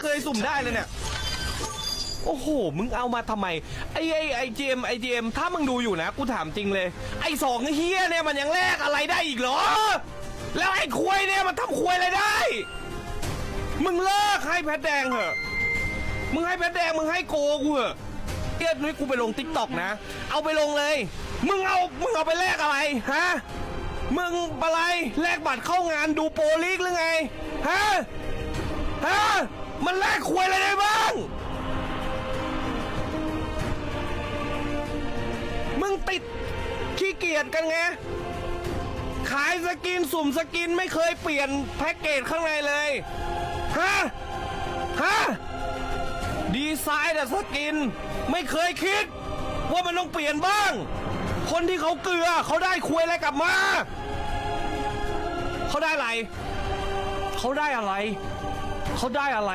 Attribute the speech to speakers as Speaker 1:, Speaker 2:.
Speaker 1: เคยสุ่มได้เลยเนี่ย โอ้โห มึงเอามาทำไม ไอ้ไอ้ไอ้เจมไอ้เจมถ้ามึงดูอยู่นะ กูถามจริงเลย ไอ้สองเฮียเนี่ยมันยังแลกอะไรได้อีกเหรอ แล้วไอ้ควยเนี่ยมันทำควยอะไรได้ มึงเลิกให้แพทแดงเหอะ มึงให้แพทแดงมึงให้โกกูเหอะเรียกนี้กูไปลงติ๊กต็อกนะ เอาไปลงเลย มึงเอา มึงเอาไปแลกอะไร ฮะ มึงอะไร แลกบัตรเข้างานดูโปรลีกหรือไง ฮะ มันแลกควยอะไรได้บ้าง มึงติดขี้เกียจกันไง ขายสกินสุ่มสกินไม่เคยเปลี่ยนแพ็กเกจข้างในเลย ฮะ ฮะ ดีไซน์แต่สกิน ไม่เคยคิด ว่ามันต้องเปลี่ยนบ้าง คนที่เขาเกลือเขาได้คุยอะไรกลับมาเขาได้อะไร เขาได้อะไร เขาได้อะไร